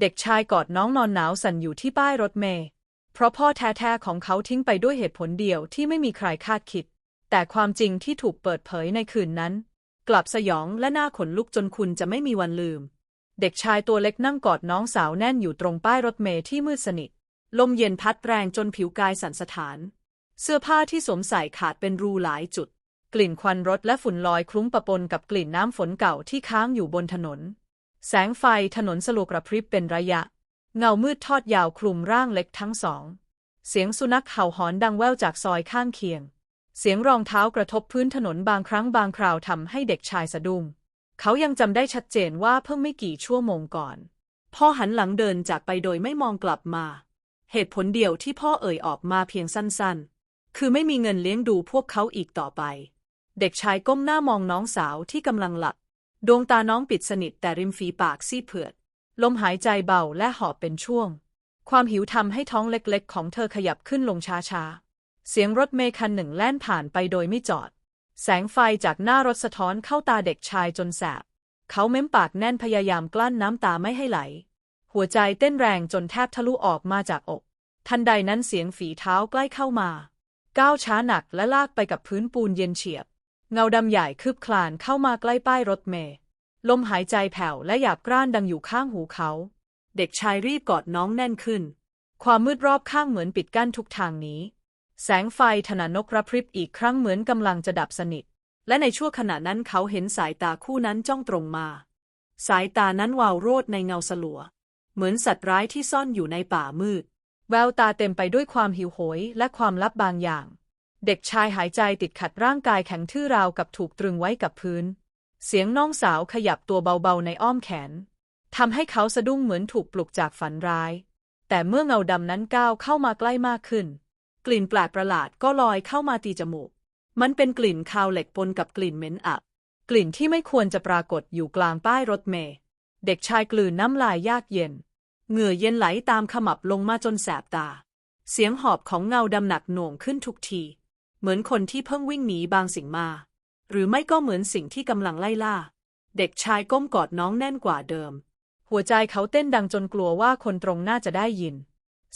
เด็กชายกอดน้องนอนหนาวสั่นอยู่ที่ป้ายรถเมล์เพราะพ่อแท้ๆของเขาทิ้งไปด้วยเหตุผลเดียวที่ไม่มีใครคาดคิด แต่ความจริงที่ถูกเปิดเผยในคืนนั้น กลับสยองและน่าขนลุกจนคุณจะไม่มีวันลืม เด็กชายตัวเล็กนั่งกอดน้องสาวแน่นอยู่ตรงป้ายรถเมล์ที่มืดสนิท ลมเย็นพัดแรงจนผิวกายสั่นสะท้าน เสื้อผ้าที่สวมใส่ขาดเป็นรูหลายจุด กลิ่นควันรถและฝุ่นลอยคลุ้งปะปนกับกลิ่นน้ำฝนเก่าที่ค้างอยู่บนถนน แสงไฟถนนสลัวกระพริบเป็นระยะ เงามืดทอดยาวคลุมร่างเล็กทั้งสอง เสียงสุนัขเห่าหอนดังแว่วจากซอยข้างเคียง เสียงรองเท้ากระทบพื้นถนนบางครั้งบางคราวทำให้เด็กชายสะดุ้งเขายังจำได้ชัดเจนว่าเพิ่งไม่กี่ชั่วโมงก่อน พ่อหันหลังเดินจากไปโดยไม่มองกลับมา เหตุผลเดียวที่พ่อเอ่ยออกมาเพียงสั้นๆ คือไม่มีเงินเลี้ยงดูพวกเขาอีกต่อไป เด็กชายก้มหน้ามองน้องสาวที่กำลังหลับ ดวงตาน้องปิดสนิทแต่ริมฝีปากซีเผือด ลมหายใจเบาและหอบเป็นช่วง ความหิวทำให้ท้องเล็กๆ ของเธอขยับขึ้นลงช้าๆ เสียงรถเมคันหนึ่งแล่นผ่านไปโดยไม่จอด แสงไฟจากหน้ารถสะท้อนเข้าตาเด็กชายจนแสบ เขาเม้มปากแน่นพยายามกลั้นน้ำตาไม่ให้ไหล หัวใจเต้นแรงจนแทบทะลุออกมาจากอก ทันใดนั้นเสียงฝีเท้าใกล้เข้ามา ก้าวช้าหนักและลากไปกับพื้นปูนเย็นเฉียบ เงาดำใหญ่คืบคลานเข้ามาใกล้ป้ายรถเมล์ลมหายใจแผ่วและหยาบกร้านดังอยู่ข้างหูเขา เด็กชายรีบกอดน้องแน่นขึ้น ความมืดรอบข้างเหมือนปิดกั้นทุกทางนี้ แสงไฟถนนกระพริบอีกครั้งเหมือนกำลังจะดับสนิท และในชั่วขณะนั้นเขาเห็นสายตาคู่นั้นจ้องตรงมา สายตานั้นวาวโรดในเงาสลัว เหมือนสัตว์ร้ายที่ซ่อนอยู่ในป่ามืด แววตาเต็มไปด้วยความหิวโหยและความลับบางอย่าง เด็กชายหายใจติดขัดร่างกายแข็งทื่อราวกับถูกตรึงไว้กับพื้น เสียงน้องสาวขยับตัวเบาๆในอ้อมแขนทำให้เขาสะดุ้งเหมือนถูกปลุกจากฝันร้าย แต่เมื่อเงาดำนั้นก้าวเข้ามาใกล้มากขึ้น กลิ่นแปลกประหลาดก็ลอยเข้ามาตีจมูก มันเป็นกลิ่นคาวเหล็กปนกับกลิ่นเหม็นอับ กลิ่นที่ไม่ควรจะปรากฏอยู่กลางป้ายรถเมล์เด็กชายกลืนน้ำลายยากเย็น เหงื่อเย็นไหลตามขมับลงมาจนแสบตา เสียงหอบของเงาดำหนักหน่วงขึ้นทุกที เหมือนคนที่เพิ่งวิ่งหนีบางสิ่งมา หรือไม่ก็เหมือนสิ่งที่กำลังไล่ล่า เด็กชายก้มกอดน้องแน่นกว่าเดิม หัวใจเขาเต้นดังจนกลัวว่าคนตรงหน้าจะได้ยิน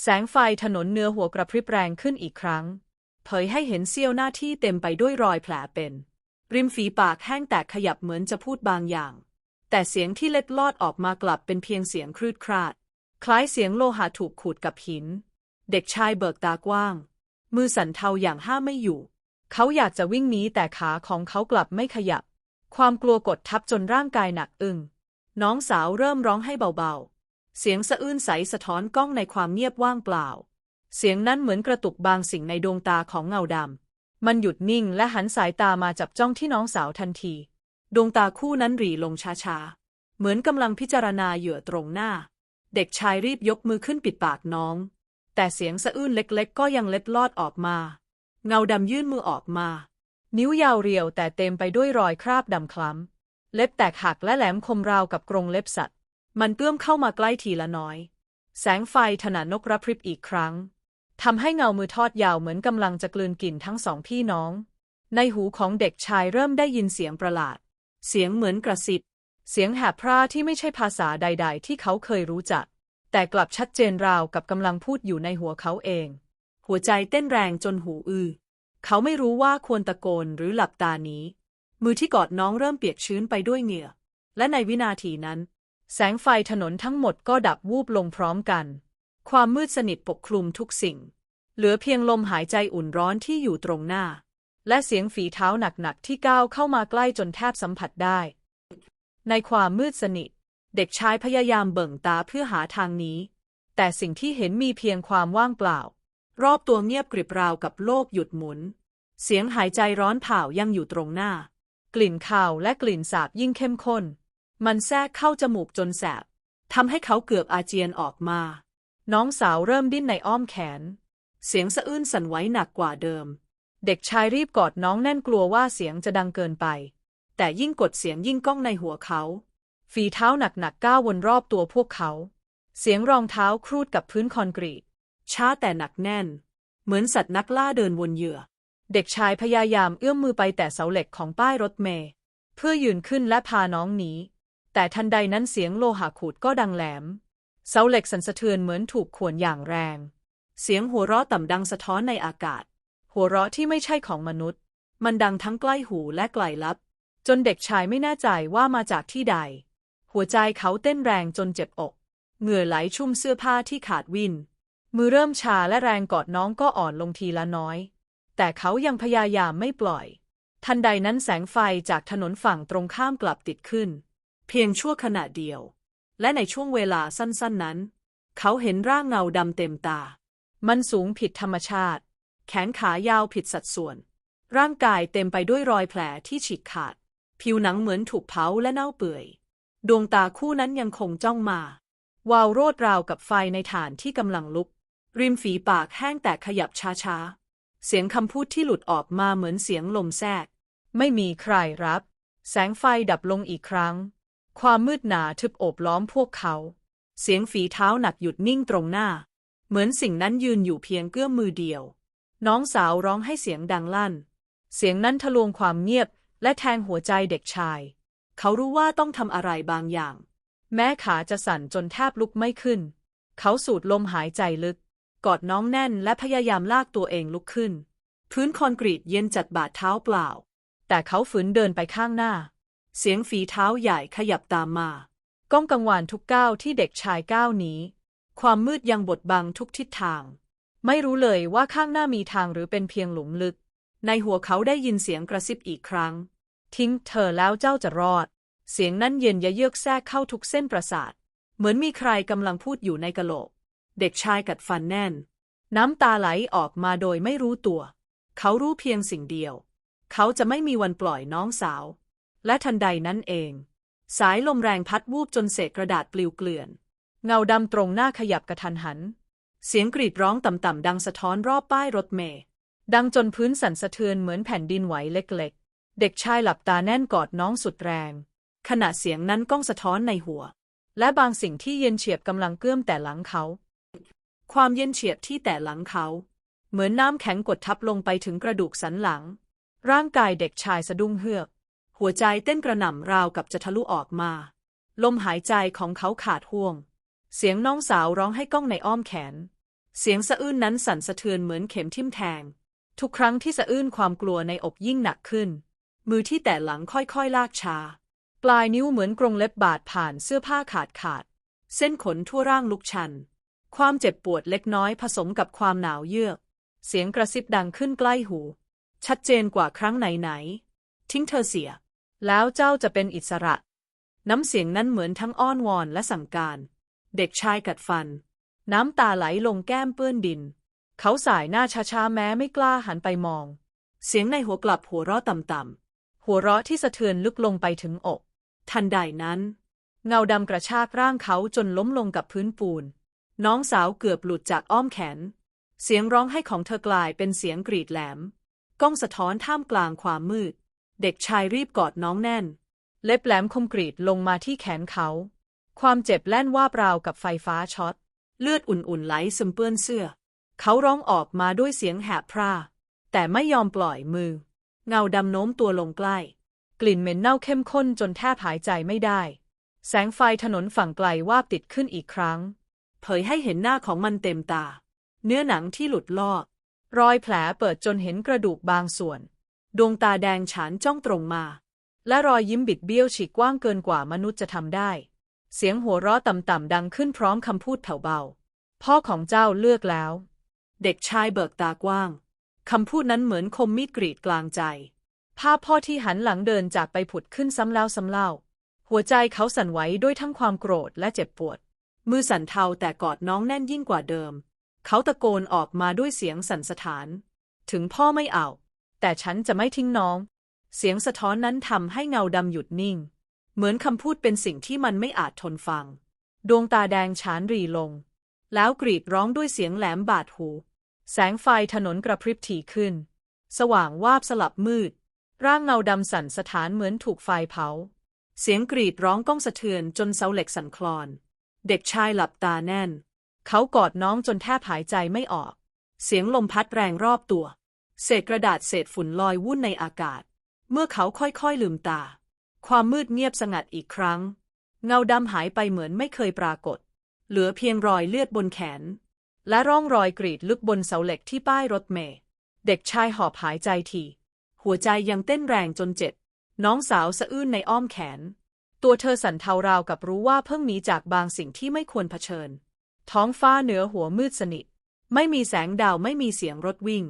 แสงไฟถนนเนื้อหัวกระพริบแรงขึ้นอีกครั้ง เผยให้เห็นเสี้ยวหน้าที่เต็มไปด้วยรอยแผลเป็น ริมฝีปากแห้งแตกขยับเหมือนจะพูดบางอย่าง แต่เสียงที่เล็ดลอดออกมากลับเป็นเพียงเสียงครืดคราด คล้ายเสียงโลหะถูกขูดกับหิน เด็กชายเบิกตากว้าง มือสั่นเทาอย่างห้าไม่อยู่ เขาอยากจะวิ่งหนีแต่ขาของเขากลับไม่ขยับ ความกลัวกดทับจนร่างกายหนักอึ้งน้องสาวเริ่มร้องให้เบาๆ เสียงสะอื้นใสสะท้อนกล้องในความเงียบว่างเปล่า เสียงนั้นเหมือนกระตุกบางสิ่งในดวงตาของเงาดำ มันหยุดนิ่งและหันสายตามาจับจ้องที่น้องสาวทันที ดวงตาคู่นั้นหรีลงช้าๆ เหมือนกำลังพิจารณาเหยื่อตรงหน้า เด็กชายรีบยกมือขึ้นปิดปากน้อง แต่เสียงสะอื้นเล็กๆ ก็ยังเล็ดลอดออกมา เงาดำยื่นมือออกมา นิ้วยาวเรียวแต่เต็มไปด้วยรอยคราบดำคล้ำ เล็บแตกหักและแหลมคมราวกับกรงเล็บสัตว์ มันเตื้อมเข้ามาใกล้ทีละน้อย แสงไฟถนนนกระพริบอีกครั้งทำให้เงามือทอดยาวเหมือนกำลังจะกลืนกินทั้งสองพี่น้อง ในหูของเด็กชายเริ่มได้ยินเสียงประหลาด เสียงเหมือนกระซิบ เสียงแหบพร่าที่ไม่ใช่ภาษาใด ๆ ที่เขาเคยรู้จัก แต่กลับชัดเจนราวกับกำลังพูดอยู่ในหัวเขาเอง หัวใจเต้นแรงจนหูอื้อเขาไม่รู้ว่าควรตะโกนหรือหลับตานี้ มือที่กอดน้องเริ่มเปียกชื้นไปด้วยเหงื่อ และในวินาทีนั้น แสงไฟถนนทั้งหมดก็ดับวูบลงพร้อมกัน ความมืดสนิทปกคลุมทุกสิ่ง เหลือเพียงลมหายใจอุ่นร้อนที่อยู่ตรงหน้า และเสียงฝีเท้าหนักๆที่ก้าวเข้ามาใกล้จนแทบสัมผัสได้ ในความมืดสนิท เด็กชายพยายามเบิ่งตาเพื่อหาทางนี้ แต่สิ่งที่เห็นมีเพียงความว่างเปล่า รอบตัวเงียบกริบราวกับโลกหยุดหมุน เสียงหายใจร้อนเผายังอยู่ตรงหน้า กลิ่นคาวและกลิ่นสาบยิ่งเข้มข้น มันแทรกเข้าจมูกจนแสบทำให้เขาเกือบอาเจียนออกมา น้องสาวเริ่มดิ้นในอ้อมแขน เสียงสะอื้นสั่นไหวหนักกว่าเดิม เด็กชายรีบกอดน้องแน่นกลัวว่าเสียงจะดังเกินไป แต่ยิ่งกดเสียงยิ่งก้องในหัวเขา ฝีเท้าหนักๆก้าววนรอบตัวพวกเขา เสียงรองเท้าครูดกับพื้นคอนกรีต ช้าแต่หนักแน่น เหมือนสัตว์นักล่าเดินวนเหยื่อ เด็กชายพยายามเอื้อมมือไปแต่เสาเหล็กของป้ายรถเมล์เพื่อยืนขึ้นและพาน้องหนีแต่ทันใดนั้นเสียงโลหะขูดก็ดังแหลม เสาเหล็กสั่นสะเทือนเหมือนถูกข่วนอย่างแรง เสียงหัวเราะต่ำดังสะท้อนในอากาศ หัวเราะที่ไม่ใช่ของมนุษย์ มันดังทั้งใกล้หูและไกลลับ จนเด็กชายไม่แน่ใจว่ามาจากที่ใด หัวใจเขาเต้นแรงจนเจ็บอก เหงื่อไหลชุ่มเสื้อผ้าที่ขาดวิน มือเริ่มชาและแรงกอดน้องก็อ่อนลงทีละน้อย แต่เขายังพยายามไม่ปล่อย ทันใดนั้นแสงไฟจากถนนฝั่งตรงข้ามกลับติดขึ้น เพียงชั่วขณะเดียว และในช่วงเวลาสั้นๆนั้น เขาเห็นร่างเงาดำเต็มตา มันสูงผิดธรรมชาติ แขนขายาวผิดสัดส่วน ร่างกายเต็มไปด้วยรอยแผลที่ฉีกขาด ผิวหนังเหมือนถูกเผาและเน่าเปื่อย ดวงตาคู่นั้นยังคงจ้องมา วาวโรดราวกับไฟในฐานที่กำลังลุก ริมฝีปากแห้งแต่ขยับช้าๆ เสียงคำพูดที่หลุดออกมาเหมือนเสียงลมแทรก ไม่มีใครรับ แสงไฟดับลงอีกครั้ง ความมืดหนาทึบโอบล้อมพวกเขา เสียงฝีเท้าหนักหยุดนิ่งตรงหน้า เหมือนสิ่งนั้นยืนอยู่เพียงเกื้อมมือเดียว น้องสาวร้องให้เสียงดังลั่น เสียงนั้นทะลวงความเงียบและแทงหัวใจเด็กชาย เขารู้ว่าต้องทำอะไรบางอย่าง แม้ขาจะสั่นจนแทบลุกไม่ขึ้น เขาสูดลมหายใจลึก กอดน้องแน่นและพยายามลากตัวเองลุกขึ้น พื้นคอนกรีตเย็นจัดบาดเท้าเปล่า แต่เขาฝืนเดินไปข้างหน้า เสียงฝีเท้าใหญ่ขยับตามมาก้องกังวานทุกก้าวที่เด็กชายก้าวหนี้ ความมืดยังบดบังทุกทิศทาง ไม่รู้เลยว่าข้างหน้ามีทางหรือเป็นเพียงหลุมลึก ในหัวเขาได้ยินเสียงกระซิบอีกครั้ง ทิ้งเธอแล้วเจ้าจะรอด เสียงนั้นเย็นยะเยือกแทรกเข้าทุกเส้นประสาท เหมือนมีใครกำลังพูดอยู่ในกะโหลก เด็กชายกัดฟันแน่น น้ำตาไหลออกมาโดยไม่รู้ตัว เขารู้เพียงสิ่งเดียว เขาจะไม่มีวันปล่อยน้องสาว และทันใดนั้นเอง สายลมแรงพัดวูบจนเศษกระดาษปลิวเกลื่อน เงาดำตรงหน้าขยับกระทันหัน เสียงกรีดร้องต่ำๆดังสะท้อนรอบป้ายรถเมล์ดังจนพื้นสั่นสะเทือนเหมือนแผ่นดินไหวเล็กๆ เด็กชายหลับตาแน่นกอดน้องสุดแรง ขณะเสียงนั้นก้องสะท้อนในหัว และบางสิ่งที่เย็นเฉียบกำลังเกื้อมแต่หลังเขา ความเย็นเฉียบที่แต่หลังเขา เหมือนน้ำแข็งกดทับลงไปถึงกระดูกสันหลัง ร่างกายเด็กชายสะดุ้งเฮือก หัวใจเต้นกระหน่ำราวกับจะทะลุออกมา ลมหายใจของเขาขาดห่วง เสียงน้องสาวร้องให้ก้องในอ้อมแขน เสียงสะอื้นนั้นสั่นสะเทือนเหมือนเข็มทิ่มแทง ทุกครั้งที่สะอื้นความกลัวในอกยิ่งหนักขึ้น มือที่แต่หลังค่อยๆ ลากชา ปลายนิ้วเหมือนกรงเล็บบาดผ่านเสื้อผ้าขาดขาด เส้นขนทั่วร่างลุกชัน ความเจ็บปวดเล็กน้อยผสมกับความหนาวเยือก เสียงกระซิบดังขึ้นใกล้หู ชัดเจนกว่าครั้งไหนๆทิ้งเธอเสีย แล้วเจ้าจะเป็นอิสระ น้ำเสียงนั้นเหมือนทั้งอ้อนวอนและสั่งการ เด็กชายกัดฟัน น้ำตาไหลลงแก้มเปื้อนดิน เขาสายหน้าช้าๆแม้ไม่กล้าหันไปมอง เสียงในหัวกลับหัวเราะต่ำๆ หัวเราะที่สะเทือนลึกลงไปถึงอก ทันใดนั้น เงาดำกระชากร่างเขาจนล้มลงกับพื้นปูน น้องสาวเกือบหลุดจากอ้อมแขน เสียงร้องให้ของเธอกลายเป็นเสียงกรีดแหลม ก้องสะท้อนท่ามกลางความมืด เด็กชายรีบกอดน้องแน่น เล็บแหลมคมกรีดลงมาที่แขนเขา ความเจ็บแล่นว่าบราวกับไฟฟ้าช็อต เลือดอุ่นๆไหลซึมเปื้อนเสื้อ เขาร้องออกมาด้วยเสียงแหบพร่าแต่ไม่ยอมปล่อยมือ เงาดำโน้มตัวลงใกล้ กลิ่นเหม็นเน่าเข้มข้นจนแทบหายใจไม่ได้ แสงไฟถนนฝั่งไกลวาบติดขึ้นอีกครั้ง เผยให้เห็นหน้าของมันเต็มตา เนื้อหนังที่หลุดลอก รอยแผลเปิดจนเห็นกระดูกบางส่วน ดวงตาแดงฉานจ้องตรงมา และรอยยิ้มบิดเบี้ยวฉีกกว้างเกินกว่ามนุษย์จะทำได้ เสียงหัวเราะต่ำๆดังขึ้นพร้อมคำพูดแผ่วเบา พ่อของเจ้าเลือกแล้ว เด็กชายเบิกตากว้าง คำพูดนั้นเหมือนคมมีดกรีดกลางใจ ภาพพ่อที่หันหลังเดินจากไปผุดขึ้นซ้ำแล้วซ้ำเล่า หัวใจเขาสั่นไหวด้วยทั้งความโกรธและเจ็บปวด มือสั่นเทาแต่กอดน้องแน่นยิ่งกว่าเดิม เขาตะโกนออกมาด้วยเสียงสั่นสะท้าน ถึงพ่อไม่เอา แต่ฉันจะไม่ทิ้งน้อง เสียงสะท้อนนั้นทำให้เงาดำหยุดนิ่ง เหมือนคำพูดเป็นสิ่งที่มันไม่อาจทนฟัง ดวงตาแดงฉานรีลง แล้วกรีดร้องด้วยเสียงแหลมบาดหู แสงไฟถนนกระพริบถี่ขึ้น สว่างวาบสลับมืด ร่างเงาดำสั่นสะท้านเหมือนถูกไฟเผา เสียงกรีดร้องก้องสะเทือนจนเสาเหล็กสั่นคลอน เด็กชายหลับตาแน่น เขากอดน้องจนแทบหายใจไม่ออก เสียงลมพัดแรงรอบตัว เศษกระดาษเศษฝุ่นลอยวุ่นในอากาศ เมื่อเขาค่อยๆลืมตา ความมืดเงียบสงัดอีกครั้ง เงาดำหายไปเหมือนไม่เคยปรากฏ เหลือเพียงรอยเลือดบนแขน และร่องรอยกรีดลึกบนเสาเหล็กที่ป้ายรถเมล์เด็กชายหอบหายใจทีหัวใจยังเต้นแรงจนเจ็บ น้องสาวสะอื้นในอ้อมแขน ตัวเธอสั่นเทาราวกับรู้ว่าเพิ่งหนีจากบางสิ่งที่ไม่ควรเผชิญ ท้องฟ้าเหนือหัวมืดสนิท ไม่มีแสงดาวไม่มีเสียงรถวิ่ง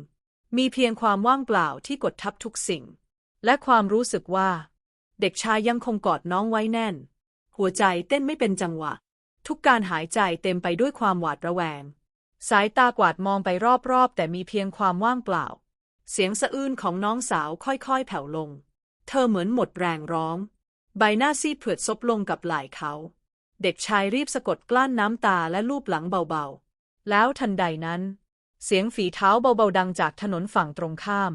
มีเพียงความว่างเปล่าที่กดทับทุกสิ่ง และความรู้สึกว่า เด็กชายยังคงกอดน้องไว้แน่น หัวใจเต้นไม่เป็นจังหวะ ทุกการหายใจเต็มไปด้วยความหวาดระแวง สายตากวาดมองไปรอบๆ แต่มีเพียงความว่างเปล่า เสียงสะอื้นของน้องสาวค่อยๆ แผ่วลง เธอเหมือนหมดแรงร้อง ใบหน้าซีดเผือดซบลงกับไหล่เขา เด็กชายรีบสะกดกลั้นน้ำตาและลูบหลังเบาๆ แล้วทันใดนั้น เสียงฝีเท้าเบาๆดังจากถนนฝั่งตรงข้าม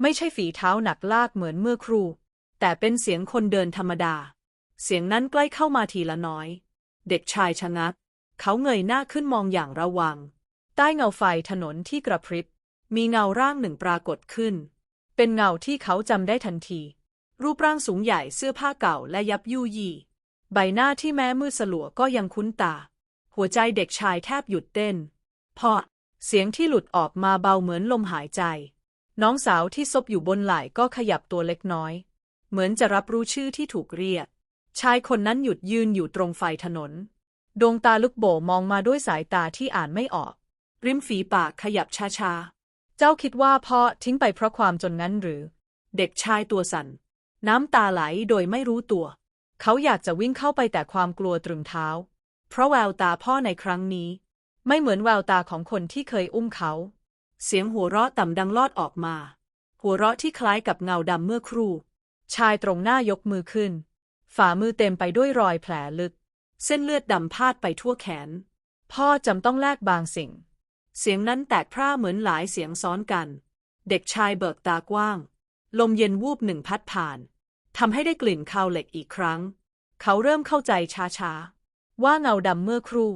ไม่ใช่ฝีเท้าหนักลากเหมือนเมื่อครูแต่เป็นเสียงคนเดินธรรมดา เสียงนั้นใกล้เข้ามาทีละน้อย เด็กชายชะงัก เขาเงยหน้าขึ้นมองอย่างระวัง ใต้เงาไฟถนนที่กระพริบ มีเงาร่างหนึ่งปรากฏขึ้น เป็นเงาที่เขาจำได้ทันที รูปร่างสูงใหญ่เสื้อผ้าเก่าและยับยุยี่ ใบหน้าที่แม้มืดสลัวก็ยังคุ้นตา หัวใจเด็กชายแทบหยุดเต้นพอเสียงที่หลุดออกมาเบาเหมือนลมหายใจ น้องสาวที่ซบอยู่บนไหล่ก็ขยับตัวเล็กน้อย เหมือนจะรับรู้ชื่อที่ถูกเรียก ชายคนนั้นหยุดยืนอยู่ตรงไฟถนน ดวงตาลึกโบมองมาด้วยสายตาที่อ่านไม่ออก ริมฝีปากขยับช้าๆ เจ้าคิดว่าพ่อทิ้งไปเพราะความจนนั้นหรือ เด็กชายตัวสั่น น้ำตาไหลโดยไม่รู้ตัว เขาอยากจะวิ่งเข้าไปแต่ความกลัวตรึงเท้า เพราะแววตาพ่อในครั้งนี้ ไม่เหมือนแววตาของคนที่เคยอุ้มเขา เสียงหัวเราะต่ำดังลอดออกมา หัวเราะที่คล้ายกับเงาดำเมื่อครู่ ชายตรงหน้ายกมือขึ้น ฝ่ามือเต็มไปด้วยรอยแผลลึก เส้นเลือดดำพาดไปทั่วแขน พ่อจำต้องแลกบางสิ่ง เสียงนั้นแตกพร่าเหมือนหลายเสียงซ้อนกัน เด็กชายเบิกตากว้าง ลมเย็นวูบหนึ่งพัดผ่านทำให้ได้กลิ่นคาวเหล็กอีกครั้ง เขาเริ่มเข้าใจช้าๆ ว่าเงาดำเมื่อครู่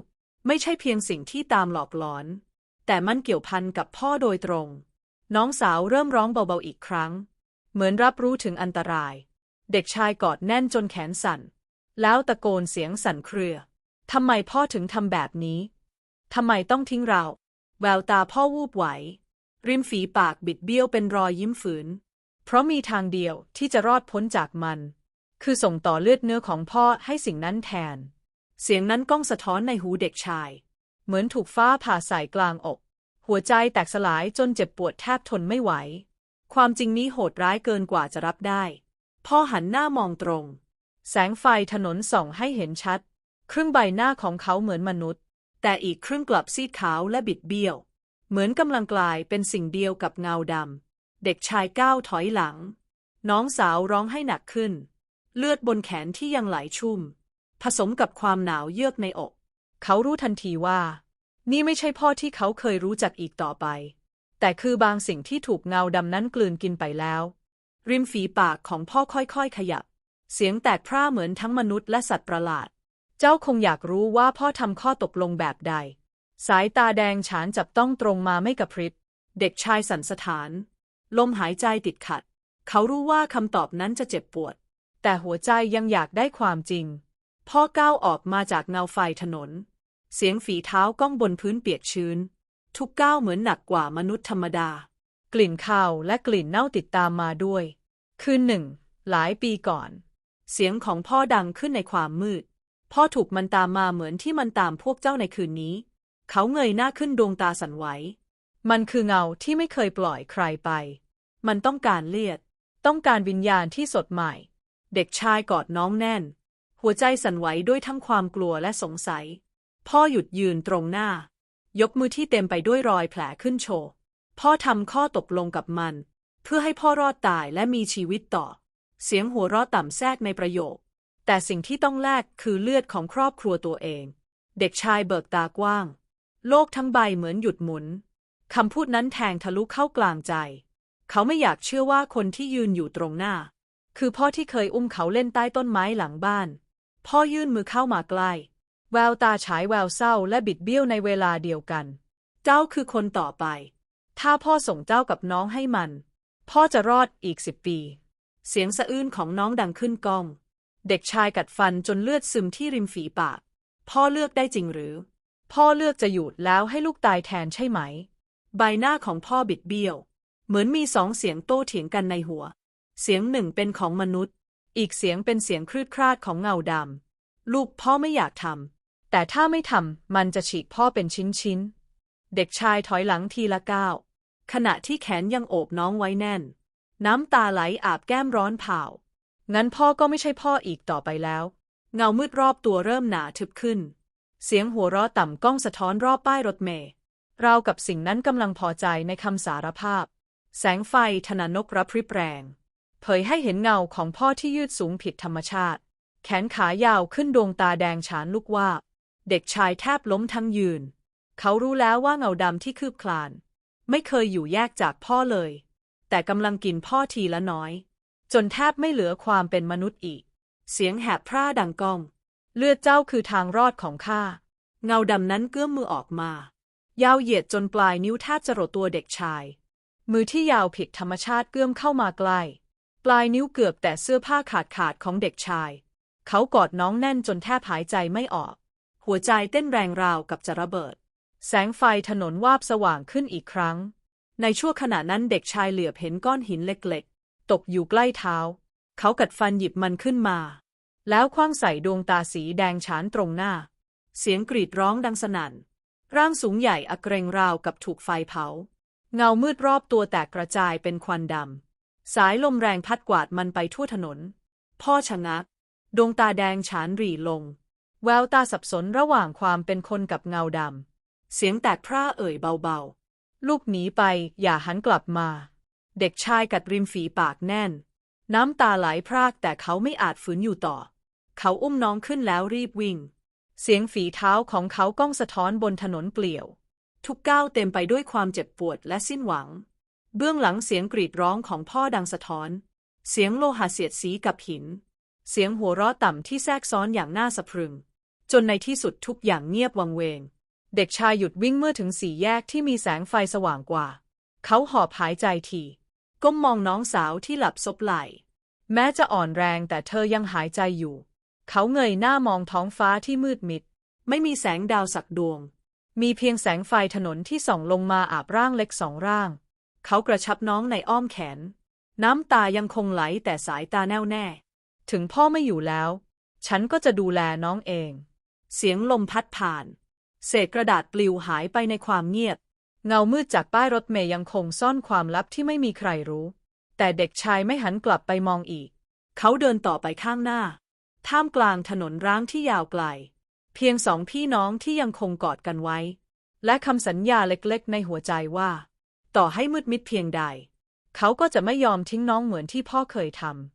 ไม่ใช่เพียงสิ่งที่ตามหลอกหลอน แต่มันเกี่ยวพันกับพ่อโดยตรง น้องสาวเริ่มร้องเบาๆอีกครั้ง เหมือนรับรู้ถึงอันตราย เด็กชายกอดแน่นจนแขนสั่น แล้วตะโกนเสียงสั่นเครือทำไมพ่อถึงทำแบบนี้ทำไมต้องทิ้งเรา แววตาพ่อวูบไหว ริมฝีปากบิดเบี้ยวเป็นรอยยิ้มฝืน เพราะมีทางเดียวที่จะรอดพ้นจากมัน คือส่งต่อเลือดเนื้อของพ่อให้สิ่งนั้นแทน เสียงนั้นก้องสะท้อนในหูเด็กชาย เหมือนถูกฟ้าผ่าใส่กลางอก หัวใจแตกสลายจนเจ็บปวดแทบทนไม่ไหว ความจริงนี้โหดร้ายเกินกว่าจะรับได้ พ่อหันหน้ามองตรง แสงไฟถนนส่องให้เห็นชัด ครึ่งใบหน้าของเขาเหมือนมนุษย์ แต่อีกครึ่งกลับซีดขาวและบิดเบี้ยว เหมือนกำลังกลายเป็นสิ่งเดียวกับเงาดำ เด็กชายก้าวถอยหลัง น้องสาวร้องให้หนักขึ้น เลือดบนแขนที่ยังไหลชุ่ม ผสมกับความหนาวเยือกในอก เขารู้ทันทีว่า นี่ไม่ใช่พ่อที่เขาเคยรู้จักอีกต่อไป แต่คือบางสิ่งที่ถูกเงาดำนั้นกลืนกินไปแล้ว ริมฝีปากของพ่อค่อยๆ ขยับ เสียงแตกพร่าเหมือนทั้งมนุษย์และสัตว์ประหลาด เจ้าคงอยากรู้ว่าพ่อทำข้อตกลงแบบใด สายตาแดงฉานจับต้องตรงมาไม่กระพริบ เด็กชายสันสถาน ลมหายใจติดขัด เขารู้ว่าคำตอบนั้นจะเจ็บปวด แต่หัวใจยังอยากได้ความจริง พ่อก้าวออกมาจากเงาไฟถนน เสียงฝีเท้าก้องบนพื้นเปียกชื้น ทุกก้าวเหมือนหนักกว่ามนุษย์ธรรมดา กลิ่นคาวและกลิ่นเน่าติดตามมาด้วย คืนหนึ่ง หลายปีก่อน เสียงของพ่อดังขึ้นในความมืด พ่อถูกมันตามมาเหมือนที่มันตามพวกเจ้าในคืนนี้ เขาเงยหน้าขึ้นดวงตาสั่นไหว มันคือเงาที่ไม่เคยปล่อยใครไป มันต้องการเลือดต้องการวิญญาณที่สดใหม่ เด็กชายกอดน้องแน่น หัวใจสั่นไหวด้วยทั้งความกลัวและสงสัย พ่อหยุดยืนตรงหน้า ยกมือที่เต็มไปด้วยรอยแผลขึ้นโชว์ พ่อทำข้อตกลงกับมัน เพื่อให้พ่อรอดตายและมีชีวิตต่อ เสียงหัวเราะต่ำแทรกในประโยค แต่สิ่งที่ต้องแลกคือเลือดของครอบครัวตัวเอง เด็กชายเบิกตากว้าง โลกทั้งใบเหมือนหยุดหมุน คำพูดนั้นแทงทะลุเข้ากลางใจ เขาไม่อยากเชื่อว่าคนที่ยืนอยู่ตรงหน้า คือพ่อที่เคยอุ้มเขาเล่นใต้ต้นไม้หลังบ้าน พ่อยื่นมือเข้ามาใกล้ แววตาฉายแววเศร้าและบิดเบี้ยวในเวลาเดียวกัน เจ้าคือคนต่อไป ถ้าพ่อส่งเจ้ากับน้องให้มัน พ่อจะรอดอีกสิบปี เสียงสะอื้นของน้องดังขึ้นก้อง เด็กชายกัดฟันจนเลือดซึมที่ริมฝีปาก พ่อเลือกได้จริงหรือ พ่อเลือกจะหยุดแล้วให้ลูกตายแทนใช่ไหม ใบหน้าของพ่อบิดเบี้ยว เหมือนมีสองเสียงโต้เถียงกันในหัว เสียงหนึ่งเป็นของมนุษย์ อีกเสียงเป็นเสียงครืดคราดของเงาดำ ลูกพ่อไม่อยากทำ แต่ถ้าไม่ทำมันจะฉีกพ่อเป็นชิ้นชิ้นเด็กชายถอยหลังทีละก้าว ขณะที่แขนยังโอบน้องไว้แน่น น้ำตาไหลอาบแก้มร้อนเผา งั้นพ่อก็ไม่ใช่พ่ออีกต่อไปแล้ว เงามืดรอบตัวเริ่มหนาทึบขึ้น เสียงหัวเราะต่ำก้องสะท้อนรอบป้ายรถเมล์ราวกับสิ่งนั้นกำลังพอใจในคำสารภาพ แสงไฟทนานกรับริบแรง เผยให้เห็นเงาของพ่อที่ยืดสูงผิดธรรมชาติ แขนขายาวขึ้นดวงตาแดงฉานลุกว่า เด็กชายแทบล้มทั้งยืน เขารู้แล้วว่าเงาดำที่คืบคลาน ไม่เคยอยู่แยกจากพ่อเลย แต่กำลังกินพ่อทีละน้อย จนแทบไม่เหลือความเป็นมนุษย์อีก เสียงแหบพร่าดังก้อง เลือดเจ้าคือทางรอดของข้า เงาดำนั้นเกื้อมมือออกมา ยาวเหยียดจนปลายนิ้วแทบจะรดตัวเด็กชาย มือที่ยาวผิดธรรมชาติเกื้อมเข้ามาใกล้ ปลายนิ้วเกือบแต่เสื้อผ้าขาดขาดของเด็กชาย เขากอดน้องแน่นจนแทบหายใจไม่ออก หัวใจเต้นแรงราวกับจะระเบิด แสงไฟถนนวาบสว่างขึ้นอีกครั้ง ในชั่วขณะนั้นเด็กชายเหลือบเห็นก้อนหินเล็ก ตกอยู่ใกล้เท้า เขากัดฟันหยิบมันขึ้นมา แล้วคว้างใส่ดวงตาสีแดงฉานตรงหน้า เสียงกรีดร้องดังสนั่น ร่างสูงใหญ่อะเกรงราวกับถูกไฟเผา เงามืดรอบตัวแตกกระจายเป็นควันดำ สายลมแรงพัดกวาดมันไปทั่วถนน พ่อชะงัก ดวงตาแดงฉานรีลง แววตาสับสนระหว่างความเป็นคนกับเงาดำ เสียงแตกพร่าเอ่ยเบาำลูกหนีไปอย่าหันกลับมา เด็กชายกัดริมฝีปากแน่น น้ำตาไหลพรากแต่เขาไม่อาจฝืนอยู่ต่อ เขาอุ้มน้องขึ้นแล้วรีบวิ่ง เสียงฝีเท้าของเขาก้องสะท้อนบนถนนเปลี่ยว ทุกก้าวเต็มไปด้วยความเจ็บปวดและสิ้นหวัง เบื้องหลังเสียงกรีดร้องของพ่อดังสะท้อน เสียงโลหะเสียดสีกับหิน เสียงหัวเราะต่ำที่แทรกซ้อนอย่างน่าสะพรึง จนในที่สุดทุกอย่างเงียบวังเวง เด็กชายหยุดวิ่งเมื่อถึงสี่แยกที่มีแสงไฟสว่างกว่า เขาหอบหายใจที ก้มมองน้องสาวที่หลับซบไหล แม้จะอ่อนแรงแต่เธอยังหายใจอยู่ เขาเงยหน้ามองท้องฟ้าที่มืดมิด ไม่มีแสงดาวสักดวง มีเพียงแสงไฟถนนที่ส่องลงมาอาบร่างเล็กสองร่าง เขากระชับน้องในอ้อมแขน น้ำตายังคงไหลแต่สายตาแน่วแน่ ถึงพ่อไม่อยู่แล้ว ฉันก็จะดูแลน้องเอง เสียงลมพัดผ่าน เศษกระดาษปลิวหายไปในความเงียบ เงามืดจากป้ายรถเมย์ยังคงซ่อนความลับที่ไม่มีใครรู้ แต่เด็กชายไม่หันกลับไปมองอีก เขาเดินต่อไปข้างหน้า ท่ามกลางถนนร้างที่ยาวไกล เพียงสองพี่น้องที่ยังคงกอดกันไว้ และคำสัญญาเล็กๆ ในหัวใจว่า ต่อให้มืดมิดเพียงใด เขาก็จะไม่ยอมทิ้งน้องเหมือนที่พ่อเคยทำ